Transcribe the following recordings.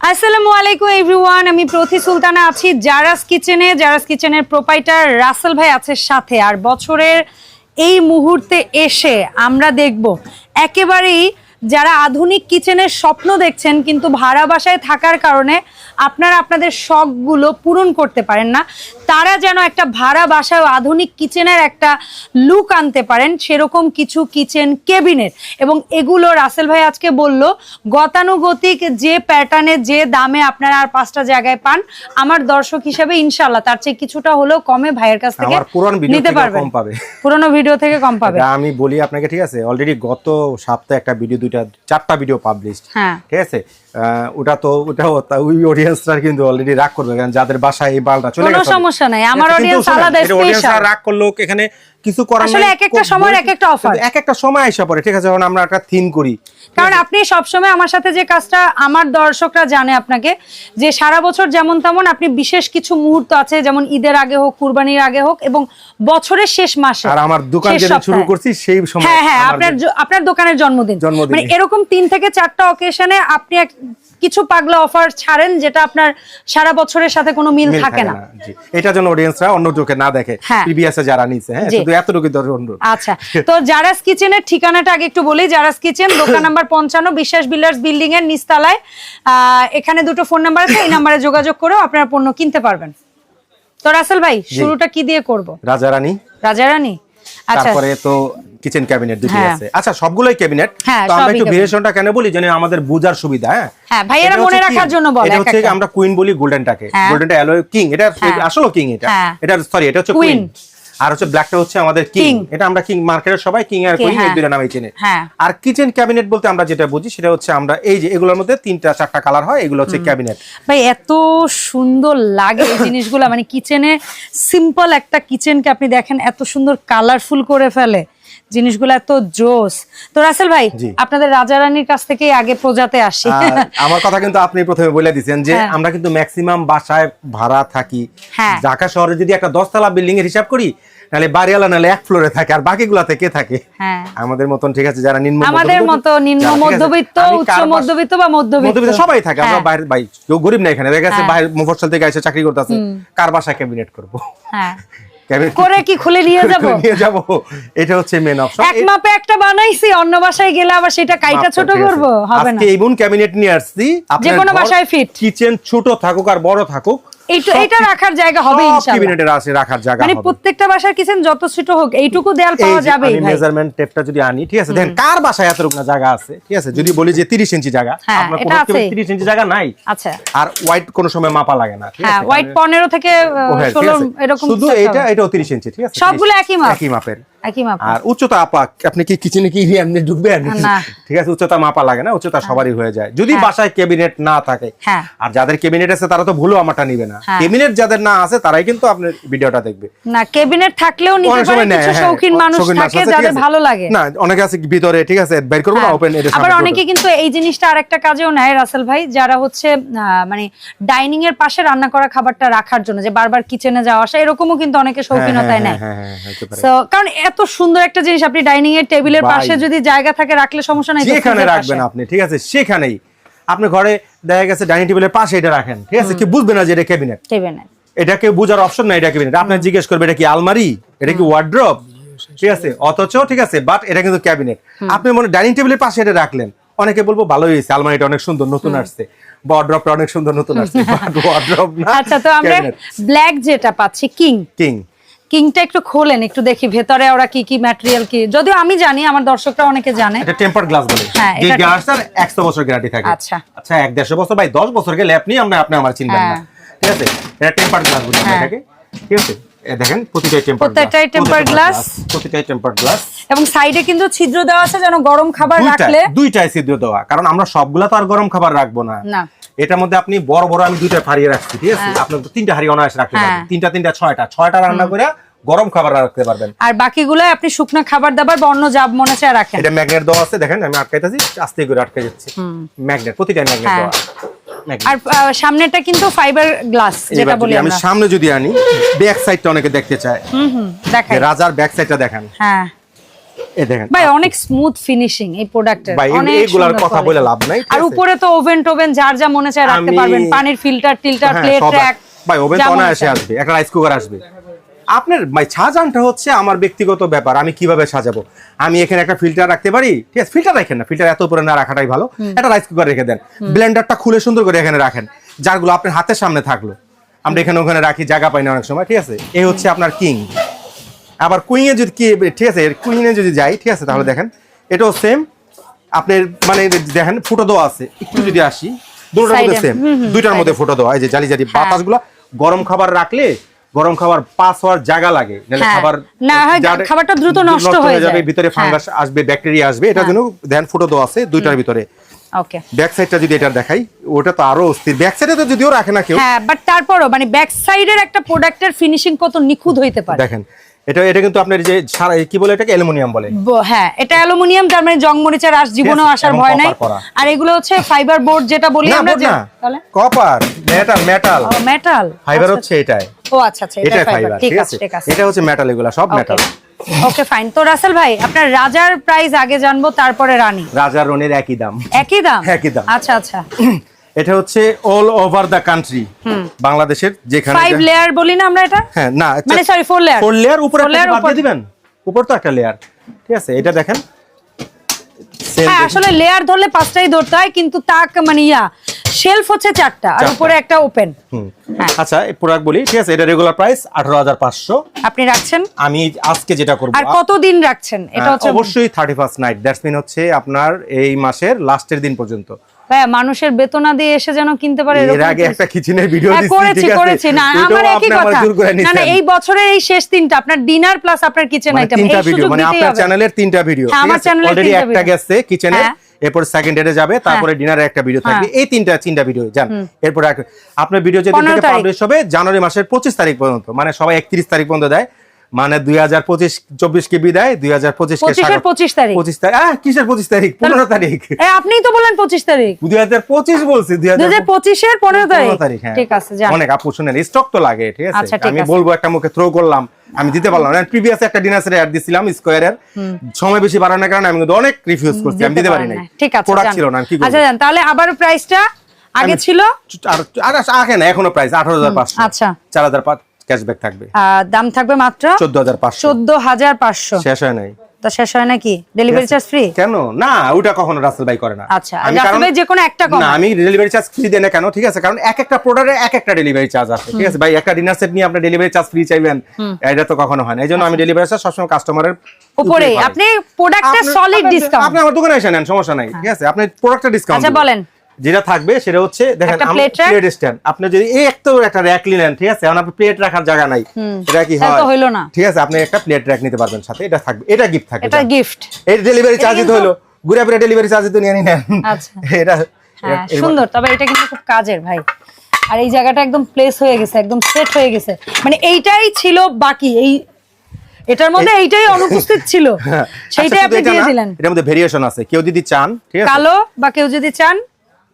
আসসালামু আলাইকুম এভরিওয়ান আমি প্রতি সুলতানা আছি জারাস কিচেনে জারাস কিচেনের প্রোপাইটার রাসেল ভাই আছে সাথে। আর বছরের এই মুহূর্তে এসে আমরা দেখব, একেবারেই যারা আধুনিক কিচেনের স্বপ্ন দেখছেন কিন্তু ভাড়া বাসায় থাকার কারণে আপনারা আপনাদের শখগুলো পূরণ করতে পারেন না তারা যেন একটা ভাড়া বাসায় আধুনিক কিচেনের একটা লুক আনতে পারেন সেরকম কিছু কিচেন কেবিনেট এবং এগুলো রাসেল ভাই আজকে বলল গতানুগতিক যে প্যাটার্নে যে দামে আপনারা আর পাঁচটা জায়গায় পান আমার দর্শক হিসেবে ইনশাল্লাহ তার চেয়ে কিছুটা হলেও কমে ভাইয়ের কাছ থেকে পুরান ভিডিও নিতে থেকে পারবেন। কম পাবে। পুরোনো ভিডিও থেকে কম পাবে। আমি বলি আপনাকে ঠিক আছে? অলরেডি গত সপ্তাহে একটা ভিডিও দুইটা চারটা ভিডিও পাবলিশ হ্যাঁ। ঠিক আছে? ওটা তো ওটা ওই অডিয়েন্সরা কিন্তু অলরেডি রাগ করবে কারণ যাদের বাসায় এই বালটা চলে কোনো গেছে সমস্যা নাই, আমার অডিয়েন্স আলাদা স্পেশাল audience রাগ করল এখানে কিছু করার আসলে এক একটা বলি- এক একটা। কিন্তু এক একটা সময় আসা পড়ে ঠিক আছে যখন আমরা একটা থিম করি কারণ আপনি সবসময় আমার সাথে যে কাজটা আমার দর্শকরা জানে আপনাকে যে সারা বছর যেমন তেমন আপনি বিশেষ কিছু মুহূর্ত আছে যেমন ঈদের আগে হোক কুরবানির আগে হোক এবং বছরের শেষ মাসে আর আমার দোকান শেষ শুরু করছি সেই সময় হ্যাঁ হ্যাঁ আপনার আপনার দোকানের জন্মদিন। মানে এরকম তিন থেকে চারটা অকেশনে আপনি এক কিছু পাগলা অফার ছাড়েন যেটা আপনার সারা বছরের সাথে কোনো মিল থাকে না এটা যেন অডিয়েন্সরা অন্য চোখে না দেখে। প্রিভিয়াসে যারা নিছে হ্যাঁ। শুধু এতটুকু অনুরোধ। আচ্ছা তো জারাস কিচেনের ঠিকানাটা আগে একটু বলি জারাস কিচেন দোকান নাম্বার পঞ্চান্ন বিশ্বাস বিল্ডার্স বিল্ডিং এর নিচতলায়। আহ, এখানে দুটো ফোন নাম্বার আছে এই নাম্বারে যোগাযোগ করেও আপনারা পণ্য কিনতে পারবেন। তো রাসেল ভাই শুরুটা কি দিয়ে করব? রাজা রানী। রাজারানী আচ্ছা। তারপরে তো কিচেন ক্যাবিনেট দুটি। আছে। আচ্ছা সবগুলোই ক্যাবিনেট তো আমরা একটু ভেরিয়েশনটা কেন বলি? যেন আমাদের বোঝার সুবিধা হ্যাঁ? হ্যাঁ, ভাইয়েরা মনে রাখার জন্য বলে এটা হচ্ছে আমরা কুইন বলি গোল্ডেনটাকে। গোল্ডেনটা অ্যালয় কিং এটা হ্যাঁ। আসলে কিং এটা। হ্যাঁ। এটা সরি এটা হচ্ছে কুইন আর হচ্ছে ব্ল্যাকটা হচ্ছে আমাদের কিং এটা আমরা কিং মার্কেটের সবাই কিং আর কুইন এই। দুইটা নামে চেনে। হ্যাঁ। আর কিচেন ক্যাবিনেট বলতে আমরা যেটা বুঝি সেটা হচ্ছে আমরা এই যে এগুলোর মধ্যে তিনটা চারটা কালার হয় এগুলো হচ্ছে ক্যাবিনেট ভাই এত সুন্দর লাগে এই জিনিসগুলো। মানে কিচেনে সিম্পল একটা কিচেনকে আপনি দেখেন এত সুন্দর কালারফুল করে ফেলে। জিনিসগুলো এত জোস। তো রাসেল ভাই আপনাদের রাজা রানীর কাছ থেকেই আগে প্রজাতে আসি। আমার কথা কিন্তু আপনি প্রথমে বলে দিচ্ছেন যে হ্যাঁ। আমরা কিন্তু ম্যাক্সিমাম বাসায় ভাড়া থাকি। হ্যাঁ। ঢাকা শহরে যদি একটা দশতলা বিল্ডিং এর হিসাব করি নাহলে বাড়িওয়ালা নাহলে এক ফ্লোরে থাকে আর বাকিগুলাতে কে থাকে? হ্যাঁ। আমাদের মতন ঠিক আছে যারা নিম্ন আমাদের মতো নিম্ন মধ্যবিত্ত উচ্চ মধ্যবিত্ত বা মধ্যবিত্ত? সবাই থাকে আমরা হ্যাঁ। বাইরে ভাই কেউ গরিব না এখানে দেখা গেছে হ্যাঁ। বাইরে মফস্বল থেকে এসে চাকরি করতেছে কার বাসায় ক্যাবিনেট করব? হ্যাঁ। করে কি খুলে নিয়ে যাব? নিয়ে যাব? এটা হচ্ছে মেন অপশন এক মাপে একটা বানাইছি অন্য বাসায় গেলে আবার সেটা কাইটা ছোট করব? হবে না। আজকে এমন ক্যাবিনেট নিয়ে আসছি যে কোনো বাসায় fit। কিচেন ছোট থাকুক আর বড় থাকুক এইটা এটা রাখার জায়গা হবে ইনশাআল্লাহ। ক্যাবিনেটের আছে রাখার জায়গা মানে প্রত্যেকটা বাসার কিচেন যত ছোট হোক এইটুকু দেয়াল পাওয়া যাবে আমি মেজারমেন্ট টেপটা যদি আনি ঠিক আছে? দেখেন কার বাসায় এত রকম জায়গা আছে? ঠিক আছে? যদি বলি যে 30 ইঞ্চি জায়গা হ্যাঁ, আপনার কোনো 30 ইঞ্চি জায়গা নাই। আচ্ছা। আর হোয়াইট কোনো সময় মাপা লাগে না ঠিক হ্যাঁ আছে? হোয়াইট পনেরো থেকে ও হ্যাঁ। এরকম শুধু এটা হবে। এটাও 30 ইঞ্চি ঠিক আছে? সবগুলো 30 একই মাপ? একই মাপের। আর উচ্চতা আপা আপনি কি কিচেনে কি এমনি ঢুকবেন? ঠিক আছে উচ্চতা মাপা লাগে না উচ্চতা সবারই হয়ে যায়। যদি বাসায় ক্যাবিনেট না থাকে হ্যাঁ। আর যাদের ক্যাবিনেট আছে তারা তো ভুলও আমারটা নিবে না। হ্যাঁ। ক্যাবিনেট যাদের না আছে তারাই কিন্তু আপনার ভিডিওটা দেখবে। না ক্যাবিনেট থাকলেও নিতে পারে কিছু হ্যাঁ, শৌখিন মানুষ থাকে যাদের ভালো লাগে। না অনেকে আছে ভিতরে ঠিক আছে বের করব না হ্যাঁ। ওপেন এটা আবার অনেকে কিন্তু এই জিনিসটা আরেকটা কাজেও নেয় রাসেল ভাই যারা হচ্ছে মানে ডাইনিং এর পাশে রান্না করা খাবারটা রাখার জন্য যে বারবার কিচেনে যাওয়া আসা এরকমও কিন্তু অনেকে হ্যাঁ, শৌখিনতায় হ্যাঁ, নেয়। হ্যাঁ, হ্যাঁ, কারণ এত সুন্দর একটা জিনিস আপনি ডাইনিং এর টেবিলের পাশে যদি জায়গা থাকে রাখলে সমস্যা নাই যেখানে রাখবেন আপনি ঠিক আছে? সেখানেই। আপনি ঘরে দেখা গেছে ডাইনিং টেবিলের পাশে এটা রাখেন ঠিক আছে? কি বুঝবে না যে এটা ক্যাবিনেট। টেবিলে এটাকে বোঝার অপশন নাই এটা ক্যাবিনেট। আপনার জিজ্ঞেস করবে এটা কি আলমারি? এটা কি ওয়ার্ড্রপ ঠিক আছে? অথচ ঠিক আছে বাট এটা কিন্তু ক্যাবিনেট। আপনি মনে ডাইনিং টেবিলের পাশে এটা রাখলেন। অনেকে বলব ভালোই হয়েছে আলমারিটা অনেক সুন্দর নতুন আসছে। ওয়ার্ড্রপটা অনেক সুন্দর নতুন আসছে আচ্ছা তো আমরা ব্ল্যাক যেটা পাচ্ছি কিং কিং কিংটা একটু খোলেন একটু দেখি ভেতরে ওরা কি কি ম্যাটেরিয়াল কি। যদিও আমি জানি আমার দর্শকরা অনেকে জানে। এটা টেম্পার গ্লাস বলে। হ্যাঁ, যে গ্লাস স্যার 100 বছর গ্যারান্টি থাকে। আচ্ছা। আচ্ছা এক দেড়শো বছর ভাই 10 বছর গেলে আপনি আমরা আপনি আমার চিনবেন না। হ্যাঁ। ঠিক আছে? এটা টেম্পার গ্লাস বলে আমরা হ্যাঁ। ঠিক আছে? দেখেন প্রতিটাই টেম্পার tempered glass। প্রতিটাই টেম্পার গ্লাস এবং সাইডে কিন্তু ছিদ্র দেওয়া আছে যেন গরম খাবার রাখলে। দুইটাই ছিদ্র দেওয়া। কারণ আমরা সবগুলা তো আর গরম খাবার রাখব না। না। এটার মধ্যে আপনি বড় বড় আমি দুইটা হারিয়ে রাখছি ঠিক আছে? আপনি তো তিনটা হারিয়ে অনায়াসে রাখতে হ্যাঁ। পারবেন। তিনটা তিনটা ছয়টা। ছয়টা রান্না করে গরম খাবার রাখতে পারবেন। আর বাকিগুলো আপনি শুকনো খাবার দাবার বা অন্য জাব মনে চায় রাখেন। এটা ম্যাগনেট দেওয়া আছে দেখেন আমি আটকাইতেছি আস্তে করে আটকে যাচ্ছে। ম্যাগনেট প্রতিটা ম্যাগনেট হ্যাঁ। দেওয়া। আর সামনেটা কিন্তু ফাইবার গ্লাস যেটা বলি আমি সামনে যদি আনি ব্যাক সাইডটা অনেকে দেখতে চায়। হুম হুম দেখাই। রাজার ব্যাক সাইডটা দেখেন। হ্যাঁ। এই দেখেন ভাই অনেক স্মুথ ফিনিশিং এই প্রোডাক্টের অনেক এগুলার কথা বলে লাভ নাই, আর উপরে তো ওভেন টোভেন যার যা মনে চায় রাখতে পারবেন। পানির ফিল্টার টিল্টার প্লেট ট্র্যাক ভাই ওভেন তো অনায়াসে আসবে একটা রাইস কুকার আসবে। আপনার সাজানটা হচ্ছে আমার ব্যক্তিগত ব্যাপার আমি কীভাবে সাজাবো? আমি এখানে একটা ফিল্টার রাখতে পারি? ঠিক আছে ফিল্টার রাখেন না ফিল্টার এত উপরে না রাখাটাই ভালো। একটা রাইস কুকার রেখে দেন। ব্লেন্ডারটা খুলে সুন্দর করে এখানে রাখেন যারগুলো আপনার হাতের সামনে থাকল। আমরা এখানে ওখানে রাখি জায়গা পাই না অনেক সময় ঠিক আছে? এই হচ্ছে আপনার কিং আবার কুইং এ যদি কি ঠিক আছে কুইং এ যদি যাই ঠিক আছে তাহলে দেখেন এটাও সেম আপনার মানে দেখেন ফুটো দেওয়া আছে। একটু যদি আসি দুটোর মধ্যে সেম দুইটার মধ্যে ফুটো দেওয়া এই যে জালি জালি হ্যাঁ। বাতাসগুলো গরম খাবার রাখলে গরম খাবার পাস হওয়ার জায়গা লাগে। নাহলে হ্যাঁ। খাবার না খাবারটা দ্রুত নষ্ট হয়ে যাবে ভিতরে হ্যাঁ। ফাঙ্গাস আসবে ব্যাকটেরিয়া আসবে এটার জন্য ধ্যান ফুটো দেওয়া আছে দুইটার ভিতরে। ওকে। ব্যাক সাইডটা যদি এটা দেখাই ওটা তো আরও অস্থির। ব্যাক সাইডে তো যদিও রাখে না কেউ। হ্যাঁ বাট তারপরও মানে ব্যাক সাইডের একটা প্রোডাক্টের ফিনিশিং কত নিখুঁত হইতে পারে। দেখেন এটা এটা কিন্তু আপনার যে কি বলে এটাকে? অ্যালুমিনিয়াম বলে। হ্যাঁ এটা অ্যালুমিনিয়াম তার মানে জং মরিচের আস জীবনেও আসার ভয় নাই। আর এগুলো হচ্ছে ফাইবার বোর্ড যেটা বলি আমরা যে copper metal metal metal fiber হচ্ছে এটাই। ও আচ্ছা আচ্ছা এটা ফাইবার ঠিক আছে এটা হচ্ছে মেটাল এগুলা সব মেটাল ওকে ফাইন তো রাসেল ভাই আপনার রাজার প্রাইস আগে জানব তারপরে রানী। রাজা রনের একই দাম। একই দাম? একই দাম। আচ্ছা আচ্ছা। এটা হচ্ছে অল ওভার দ্য কান্ট্রি বাংলাদেশের যেখানে ফাইভ লেয়ার বলি না আমরা এটা? হ্যাঁ না মানে sorry, four layer। Four layer উপরে একটা বাদ দিয়ে দিবেন। উপর তো একটা লেয়ার ঠিক আছে এটা দেখেন। হ্যাঁ আসলে লেয়ার ধরলে পাঁচটাই ধরতে হয় কিন্তু তাক মানে ইয়া শেলফ হচ্ছে চারটা আর উপরে একটা ওপেন হুম। হ্যাঁ। আচ্ছা এই প্রোডাক্ট বলি ঠিক আছে এটা রেগুলার প্রাইস আঠারো হাজার পাঁচশো। আপনি রাখছেন? আমি আজকে যেটা করব আর কতদিন রাখছেন? এটা হচ্ছে অবশ্যই thirty first night that's mean হচ্ছে আপনার এই মাসের লাস্টের দিন পর্যন্ত। ভাইয়া মানুষের বেতনা দিয়ে এসে যেন কিনতে পারে এর আগে একটা কিচেনের ভিডিও হ্যাঁ, করেছি করেছি। না আমার একই কথা। না না এই বছরের এই শেষ তিনটা আপনার ডিনার প্লাস আপনার কিচেন মানে আইটেম তিনটা ভিডিও মানে আপনার চ্যানেলের তিনটা ভিডিও হ্যাঁ, আমার চ্যানেলের অলরেডি তিনটা একটা গেছে কিচেনের হ্যাঁ। এরপর সেকেন্ড এডে যাবে তারপরে ডিনারে একটা ভিডিও থাকবে। হ্যাঁ। এই তিনটা তিনটা ভিডিও জান। এরপর আপনার ভিডিও যেদিন থেকে পাবলিশ হবে জানুয়ারি মাসের পঁচিশ তারিখ পর্যন্ত মানে সবাই একত্রিশ তারিখ পর্যন্ত দেয়। মানে দুই হাজার পঁচিশ চব্বিশ কে বিদায় দুই হাজার পঁচিশ পঁচিশ তারিখ। পঁচিশ তারিখ আহ, কিসের পঁচিশ তারিখ? পনেরো তারিখ। এ, আপনিই তো বললেন পঁচিশ তারিখ। দুই হাজার পঁচিশ বলছি দুই দুই হাজার হাজার পঁচিশের পনেরো পনেরো তারিখ। তারিখ হ্যাঁ। ঠিক আছে অনেক আপু শুনেন স্টক তো লাগে ঠিক আছে? আচ্ছা, আমি বলব একটা মুখে থ্রো করলাম। আমি দিতে পারলাম না। প্রিভিয়াস একটা ডিনার সেটে অ্যাড দিছিলাম স্কোয়ারের সময় বেশি বাড়ানোর কারণে আমি কিন্তু অনেক রিফিউজ করছি আমি দিতে পারি নাই। ঠিক আছে প্রোডাক্ট ছিল না কি আচ্ছা তাহলে আবার প্রাইসটা আগে ছিল? আর আর আগে না এখনও প্রাইস আঠারো হাজার পাঁচশো। আচ্ছা। চার হাজার ক্যাশব্যাক থাকবে। দাম থাকবে মাত্র চোদ্দ হাজার পাঁচশো। চোদ্দ হাজার পাঁচশো। শেষ হয় নাই। তা শেষ হয় নাকি ডেলিভারি চার্জ ফ্রি কেন? না ওটা কখনো রাসেল ভাই করে না। আচ্ছা, আমি কারণ- যে কোনো একটা কমায়। না আমি ডেলিভারি চার্জ ফ্রি কেন? ঠিক আছে কারণ এক একটা প্রোডাক্টের এক একটা ডেলিভারি চার্জ আছে। ঠিক আছে ভাই একটা ডিনার সেট নিয়ে আপনি ডেলিভারি চার্জ ফ্রি চাইবেন এটা তো কখনো হয় না। এই জন্য আমি ডেলিভারি চার্জ সবসময় কাস্টমারের উপরে আপনি প্রোডাক্টের সলিড ডিসকাউন্ট আপনি আমার দোকানে এসে নেন সমস্যা নাই। ঠিক আছে আপনি প্রোডাক্টের ডিসকাউন্ট আচ্ছা, বলেন। যেটা থাকবে সেটা হচ্ছে দেখেন? প্লেট স্ট্যান্ড আপনি যদি এই একটা একটা র্যাক নিলেন ঠিক আছে? এখন আপনি প্লেট রাখার জায়গা নাই। এটা কি হয় তো হইল না। ঠিক আছে আপনি একটা প্লেট র্যাক নিতে পারবেন সাথে। এটা থাকবে এটা গিফট থাকবে এটা গিফট এই ডেলিভারি চার্জ কিন্তু- তো হলো ঘুরে ফিরে ডেলিভারি চার্জ তো নিয়ে নেন আচ্ছা। এটা হ্যাঁ সুন্দর। তবে এটা কিন্তু খুব কাজের ভাই। আর এই জায়গাটা একদম প্লেস হয়ে গেছে একদম সেট হয়ে গেছে। মানে এইটাই ছিল বাকি। এই এটার মধ্যে এইটাই অনুপস্থিত ছিল। হ্যাঁ। সেইটাই আচ্ছা, আপনি দিয়ে দিলেন। এটার মধ্যে ভেরিয়েশন আছে। কেউ যদি চান ঠিক আছে? কালো বা কেউ যদি চান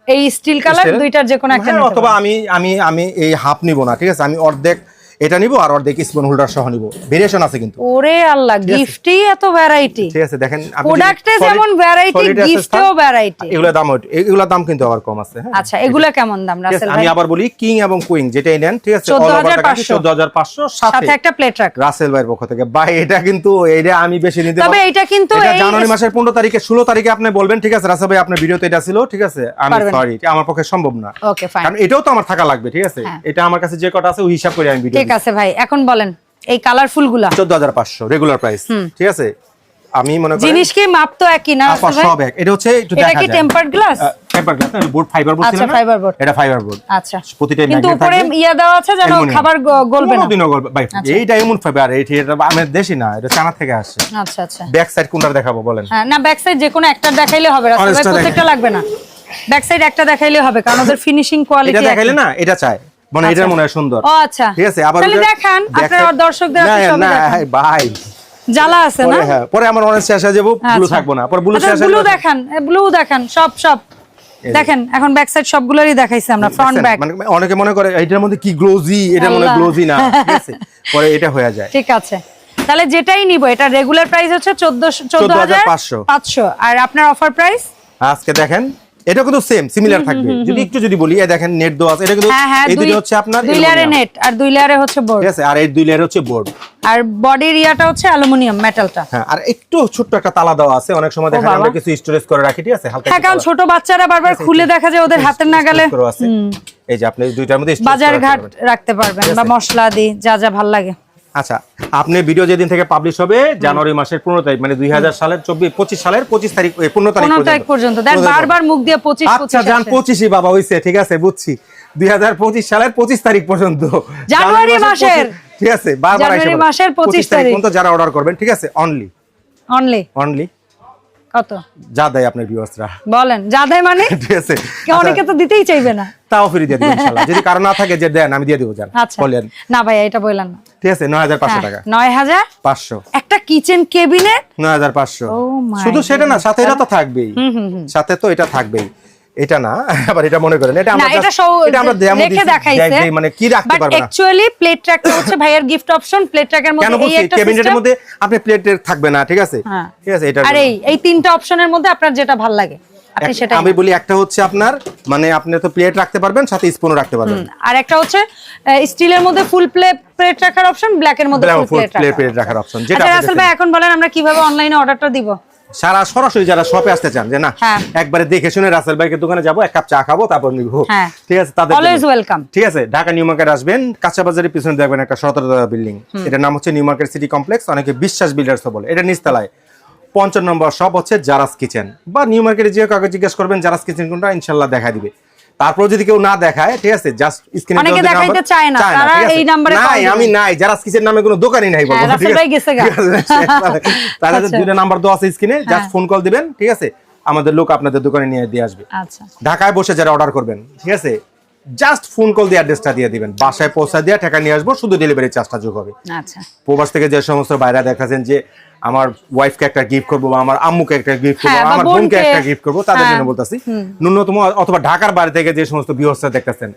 এই স্টিল কালার দুইটার যে কোনো একটা হ্যাঁ, অথবা আমি আমি আমি এই হাফ নিব না ঠিক আছে? আমি অর্ধেক এটা নিব আর অর্ধেক স্পুন হোল্ডার সহ নিব। ভেরিয়েশন আছে কিন্তু। ওরে আল্লাহ গিফটই এত ভ্যারাইটি ঠিক আছে দেখেন প্রোডাক্টে যেমন ভ্যারাইটি গিফটেও ভ্যারাইটি এগুলোর দাম এগুলোর দাম কিন্তু আবার কম আছে হ্যাঁ। আচ্ছা এগুলা কেমন দাম রাসেল আমি ভাই? আবার বলি কিং এবং কুইং যেটাই নেন ঠিক আছে 14,500 চোদ্দ হাজার পাঁচশো। সাথে। সাথে একটা প্লেট রাখ। রাসেল ভাইয়ের পক্ষ থেকে। ভাই এটা কিন্তু এটা আমি বেশি নিতে তবে এটা কিন্তু এটা জানুয়ারি মাসের পনেরো তারিখে ষোলো তারিখে আপনি বলবেন ঠিক আছে রাসেল ভাই আপনার ভিডিওতে এটা ছিল ঠিক আছে? আমি। সরি আমার পক্ষে সম্ভব না। ওকে ফাইন কারণ এটাও তো আমার থাকা লাগবে ঠিক আছে? হ্যাঁ। এটা আমার কাছে যে কটা আছে ওই হিসাব করে আমি ভিডিও ঠিক আছে ভাই এখন বলেন এই কালারফুলগুলা চোদ্দ হাজার পাঁচশো রেগুলার প্রাইস ঠিক আছে? আমি মনে করি জিনিস কি মাপ তো একই না সব এক। এটা হচ্ছে একটু এটা দেখা কি যায় টেম্পার্ড গ্লাস টেম্পার গ্লাস না বোর্ড ফাইবার বোর্ড ছিল আচ্ছা, না? fiber board। এটা ফাইবার বোর্ড আচ্ছা। প্রতিটাই কিন্তু উপরে ইয়া দেওয়া আছে যেন খাবার গলবে না। কোনোদিনও গলবে ভাই এইটা এমন ফাইবার এটা এটা আমাদের দেশি না এটা চায়না থেকে আসছে। আচ্ছা আচ্ছা। ব্যাক সাইড কোনটা দেখাবো বলেন। হ্যাঁ না ব্যাক সাইড যে কোনো একটা দেখাইলে হবে। ভাই প্রত্যেকটা লাগবে না। ব্যাক সাইড একটা দেখাইলে হবে কারণ ওদের ফিনিশিং কোয়ালিটি এটা দেখাইলে না এটা চাই। মানে আচ্ছা। এটা মনে হয় সুন্দর। ও আচ্ছা। ঠিক আছে আবার দেখান আপনার দর্শকদের না আপনি সবই না দেখান। ভাই। জ্বালা আছে না? হ্যাঁ পরে আমার অনেক শেষ হয়ে যাব ব্লু থাকব না। পরে ব্লু শেষ ব্লু দেখান ব্লু দেখান সব সব। দেখেন এখন ব্যাক সাইড সবগুলোরই দেখাইছি আমরা ফ্রন্ট ব্যাক মানে অনেকে মনে করে এটার মধ্যে কি গ্লোজি এটা মনে। গ্লোজি না। ঠিক আছে পরে এটা হয়ে যায়। ঠিক আছে। তাহলে যেটাই নিব এটা রেগুলার প্রাইস হচ্ছে চোদ্দশো চোদ্দ হাজার 14,500 পাঁচশো। আর আপনার অফার প্রাইস আজকে দেখেন এটা কিন্তু সেম সিমিলার থাকবে। যদি একটু যদি বলি এই দেখেন নেট দেওয়া আছে এটা কিন্তু হ্যাঁ হ্যাঁ এই দুটো হচ্ছে আপনার দুই লেয়ারে নেট আর দুই লেয়ারে হচ্ছে বোর্ড ঠিক আছে আর এই দুই লেয়ার হচ্ছে বোর্ড আর বডির ইয়াটা হচ্ছে অ্যালুমিনিয়াম মেটালটা হ্যাঁ আর একটু ছোট্ট একটা তালা দেওয়া আছে অনেক সময় দেখা যায় আমরা কিছু স্টোরেজ করে রাখি ঠিক আছে? হালকা হ্যাঁ কারণ ছোট বাচ্চারা বারবার খুলে দেখা যায় ওদের হাতের নাগালে। আছে। এই যে আপনি দুইটার মধ্যে বাজার ঘাট রাখতে পারবেন। বা মশলা দি যা যা ভালো লাগে। আচ্ছা আপনি ভিডিও যেদিন থেকে পাবলিশ হবে জানুয়ারি মাসের পনেরো তারিখ মানে দুই হাজার সালের চব্বিশ পঁচিশ সালের পঁচিশ তারিখ পনেরো তারিখ পর্যন্ত। দেখ 15 তারিখ বারবার মুখ দিয়ে পঁচিশ আচ্ছা পঁচিশ যান। পঁচিশই বাবা হয়েছে ঠিক আছে বুঝছি। দুই হাজার পঁচিশ সালের পঁচিশ তারিখ পর্যন্ত। জানুয়ারি মাসের। ঠিক আছে বারবার মাসের 25 25 তারিখ তারিখ। পর্যন্ত যারা অর্ডার করবেন ঠিক আছে অনলি অনলি অনলি কত যা দেয় আপনার ভিউয়ার্সরা বলেন যা দেয় মানে? ঠিক আছে। অনেকে তো দিতেই চাইবে না। তাও ফ্রি দিয়ে দিব ইনশাআল্লাহ। যদি কারও না থাকে যে দেন আমি দিয়ে দেব জান আচ্ছা। বলেন। না ভাই এটা বললাম না। ঠিক আছে নয় হাজার পাঁচশো হ্যাঁ, টাকা। নয় হাজার? পাঁচশো। একটা কিচেন কেবিনেট নয় হাজার পাঁচশো। Oh my শুধু সেটা না সাথে এটা তো থাকবেই। সাথে তো এটা থাকবেই। এটা না আবার এটা মনে করেন এটা আমরা এটা এটা আমরা দেখাইছে। মানে কি রাখতে বাট পারবে না। অ্যাকচুয়ালি প্লেট হচ্ছে ভাইয়ার গিফট অপশন প্লেট মধ্যে এই একটা ক্যাবিনেটের মধ্যে আপনি প্লেটে থাকবে না ঠিক আছে? হ্যাঁ। ঠিক আছে এটা আর এই তিনটা অপশনের মধ্যে আপনার যেটা ভালো লাগে আপনি সেটা আমি বলি একটা হচ্ছে আপনার মানে আপনি তো প্লেট রাখতে পারবেন সাথে স্পুনও রাখতে পারবেন। আর একটা হচ্ছে স্টিলের মধ্যে ফুল প্লে প্লেট রাখার অপশন ব্ল্যাক এর মধ্যে ফুল প্লেট প্লেট রাখার অপশন যেটা আচ্ছা রাসেল দেখেন। ভাই এখন বলেন আমরা কীভাবে অনলাইনে অর্ডারটা দিব? সারা সরাসরি যারা শপে আসতে চান যে না হ্যাঁ। একবারে দেখে শুনে রাসেল ভাইকে দোকানে যাব এক কাপ চা খাব তারপর নিব। হ্যাঁ। ঠিক আছে তাদের অলওয়েজ ওয়েলকাম ঠিক আছে ঢাকা নিউ মার্কেট আসবেন কাঁচা বাজারের পিছনে দেখবেন একটা সতেরো তলা বিল্ডিং এটার নাম হচ্ছে নিউ মার্কেট সিটি কমপ্লেক্স অনেকে বিশ্বাস বিল্ডার্স বলে। এটা নিচতলায়। পঞ্চান্ন নম্বর শপ হচ্ছে জারাস কিচেন বা নিউ মার্কেটে যে কাউকে জিজ্ঞেস করবেন জারাস কিচেন কোনটা ইনশাল্লাহ দেখা দিবে। তারপর যদি কেউ না দেখায় ঠিক আছে জাস্ট স্ক্রিনে অনেকে দেখাইতে চায় না, তারা এই নাম্বারে নাই আমি নাই জারাস কিচেন নামে কোনো দোকানই নাই বলব হ্যাঁ, ঠিক আছে? তাহলে আচ্ছা। নাম্বার দেওয়া আছে স্ক্রিনে জাস্ট। ফোন কল দিবেন ঠিক আছে? আমাদের লোক আপনাদের দোকানে নিয়ে দিয়ে আসবে। আচ্ছা। ঢাকায় বসে যারা অর্ডার করবেন ঠিক আছে? জাস্ট ফোন কল দিয়ে অ্যাড্রেসটা দিয়ে দিবেন। বাসায় পৌঁছা দিয়ে টাকা নিয়ে আসব শুধু ডেলিভারি চার্জটা যোগ হবে। আচ্ছা। প্রবাস থেকে যে সমস্ত বাইরে দেখাচ্ছেন যে আমার ওয়াইফকে একটা গিফট করব বা আমার আম্মুকে একটা গিফট করব হ্যাঁ, আমার বোনকে। একটা গিফট করব তাদের হ্যাঁ। জন্য বলতেছি ন্যূনতম অথবা ঢাকার বাইরে থেকে যে সমস্ত বিহস্তা দেখতেছেন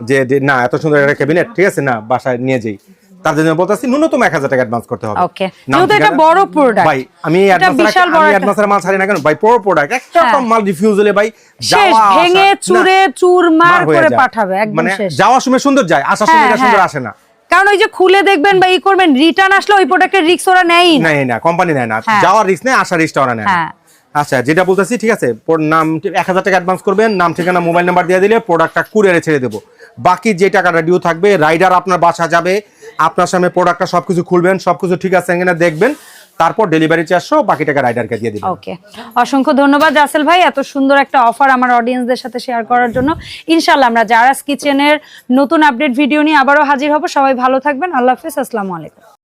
যে না এত সুন্দর একটা ক্যাবিনেট ঠিক আছে না বাসায় নিয়ে যাই তাদের জন্য বলতেছি ন্যূনতম এক হাজার টাকা অ্যাডভান্স করতে হবে Okay. নাম যেহেতু এটা বড় product, ভাই আমি অ্যাডভান্স আমি অ্যাডভান্সের মাল ছাড়ি না কেন ভাই বড় প্রোডাক্ট একটা হ্যাঁ। মাল রিফিউজ হলে ভাই যাওয়া আসা- ভেঙে চুরে চুরমার করে পাঠাবে একদম মানে যাওয়ার সময় সুন্দর যায় আসার সময় এটা সুন্দর। আসে না কারণ ওই যে খুলে দেখবেন বা ই করবেন রিটার্ন আসলে ওই প্রোডাক্টের রিস্ক ওরা নেয় না। নেয় না কোম্পানি নেয় না। হ্যাঁ। যাওয়ার রিস্ক নেই আসার রিস্কটা ওরা নেয় না। হ্যাঁ। আচ্ছা যেটা বলতেছি ঠিক আছে নাম এক হাজার টাকা অ্যাডভান্স করবেন নাম ঠিকানা মোবাইল নাম্বার দিয়ে দিলে প্রোডাক্টটা কুরিয়ারে ছেড়ে দেবো। বাকি যে টাকাটা ডিউ থাকবে রাইডার আপনার বাসা যাবে আপনার সামনে প্রোডাক্টটা সবকিছু খুলবেন সবকিছু ঠিক আছে কিনা দেখবেন। তারপর ডেলিভারি চারশো বাকি টাকা রাইডারকে দিয়ে দিবেন। ওকে অসংখ্য ধন্যবাদ রাসেল ভাই, এত সুন্দর একটা অফার আমার অডিয়েন্সদের সাথে শেয়ার করার জন্য। ইনশাআল্লাহ আমরা জারাস কিচেনের নতুন আপডেট ভিডিও নিয়ে আবারও হাজির হব। সবাই ভালো থাকবেন। আল্লাহ হাফিজ। আসসালামু আলাইকুম।